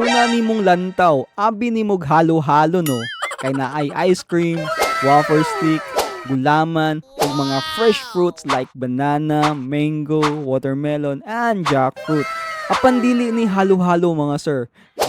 Una nimong lantaw, abi nimog halo-halo no. Kay na ay ice cream, wafer stick, gulaman, ug mga fresh fruits like banana, mango, watermelon, and jackfruit. Apan dili ni halo-halo mga sir.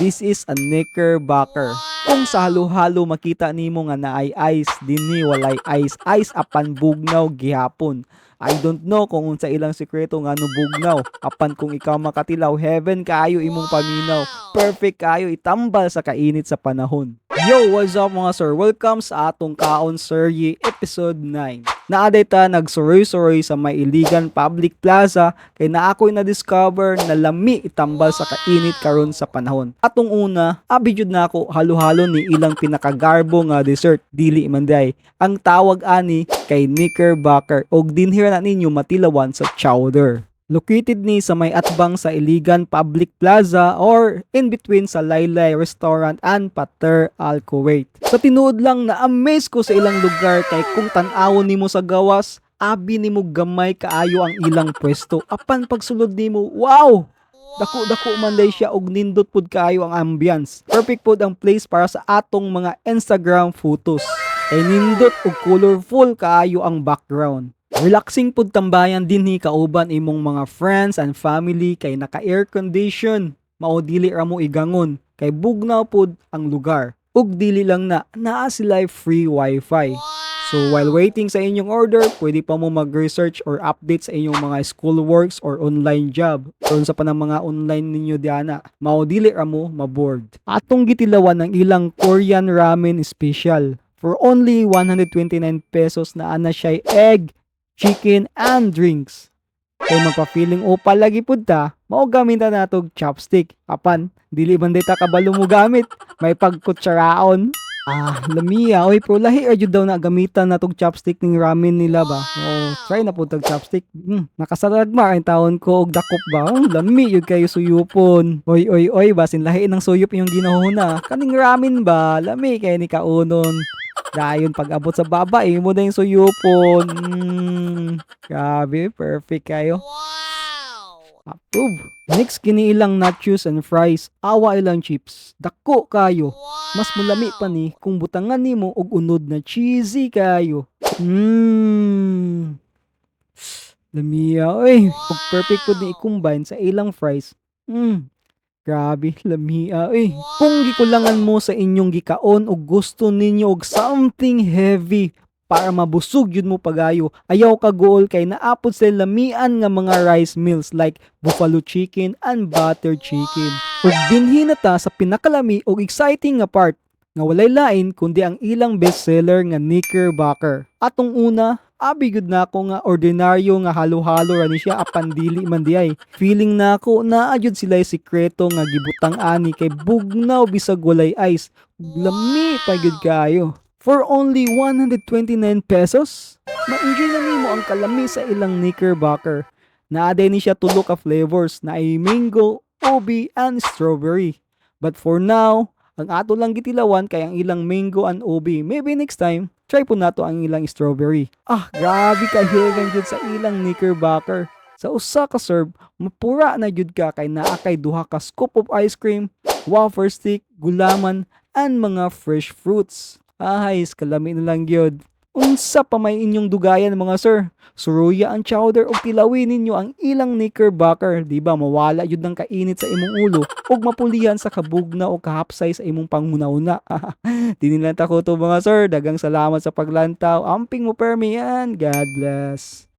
This is a knickerbocker. Kung sa halo-halo makita nimo nga naay ice, dinhi walay ice. Ice apan bugnaw gihapon. I don't know kung unsa ilang sekreto nga no bugnaw. Apan kung ikaw makatilaw, heaven kaayo imong paminaw. Perfect kaayo itambal sa kainit sa panahon. Yo, what's up mga sir? Welcome sa atong Kaon Serye episode 9. Naaday ta nagsuroy-suroy sa may Public Plaza kay na ako'y na-discover na lami itambal sa kainit karon sa panahon. Atong una, abi jud na ako halo-halo ni ilang pinakagarbo nga dessert dili man day. Ang tawag ani kay Knickerbocker og dinhira na ninyo matilawan sa chowder. Located ni sa may atbang sa Iligan Public Plaza or in between sa Laylay Restaurant and Pater Al Kuwait. Sa tinuod lang na amaze ko sa ilang lugar kay kung tan-awon nimo sa gawas, abi nimo gamay kaayo ang ilang pwesto. Apan pagsulod nimo, wow! Dako-dako man day siya og nindot pud kaayo ang ambience. Perfect pud ang place para sa atong mga Instagram photos. Kay nindot ug colorful kaayo ang background. Relaxing pud tambayan dinhi kauban imong mga friends and family kay naka-air condition. Mao dili ra mo igangon kay bugnaw pud ang lugar. Ug dili lang na naa sila free wifi. So while waiting sa inyong order, pwede pa mo mag-research or update sa inyong mga schoolworks or online job. Kung sa panang mga online ninyo diana, mao dili ra mo maboard. Atong gitilawan ng ilang Korean ramen special. For only 129 pesos na ana siya egg, chicken, and drinks. Kay magpa-feeling upal lagi pud ta, mao gamitan natog chopstick. Apan, dili man day ta kabalo mo gamit. May pagkutsaraon. Ah, lamiya. Oy, pero lahi jud daw na gamitan natog chopstick ning ramen nila ba. Oh, try na pud tag chopstick. Hmm, nakasalagma ang taon ko og dakop ba. Oh, lami yun kayo suyupon. Oy, oy, oy, basin lahi ng suyop yung ginahuna. Kaning ramen ba? Lami kay ni kaunon. Dayon pag abot sa baba, eh, mo na yung suyupon. Mm, grabe, perfect kayo. Approve. Next, kini ilang nachos and fries. Awa ilang chips. Dako kayo. Mas mulami pa ni kung butangan nimo og unod na cheesy kayo. Mmm. Lamiya, oy. Pag perfect po ni i-combine sa ilang fries. Mmm. Grabe, lamiya, oy. Kung gikulangan mo sa inyong gikaon o gusto ninyo og something heavy para mabusog yun mo pagayo. Ayaw ka goal kay naapod sa lamian nga mga rice meals like buffalo chicken and butter chicken. Ug dinhi na ta sa pinakalami og exciting nga part nga walay lain kundi ang ilang bestseller nga Knickerbocker. Atong una, abi gud na ako nga ordinaryo nga halo-halo ra ni siya apan dili man diay. Feeling na ako na adyod sila sikreto nga gibutang ani kay bugnaw bisag walay ice. Lami pa gyud kayo. For only 129 pesos, ma-enjoy na nimo ang kalami sa ilang Knickerbocker. Naaday ni siya tulo ka flavors na ay mango, ubi, and strawberry. But for now, ang ato lang gitilawan kay ang ilang mango and ubi. Maybe next time, try po nato ang ilang strawberry. Ah, grabe ka heaven jud sa ilang Knickerbocker. Sa usa ka serve, mapura na jud ka kay naa kay duha ka scoop of ice cream, wafer stick, gulaman, and mga fresh fruits. Ay, kalami na lang gyud. Unsa pa may inyong dugayan mga sir? Suruya ang chowder o tilawin ninyo ang ilang knickerbocker, di ba? Mawala yun ng kainit sa imong ulo ug mapulihan sa kabugna o kahapsay sa imong panghuna-una. di nila takoto mga sir. Dagang salamat sa paglantaw. Amping mo permi yan. God bless.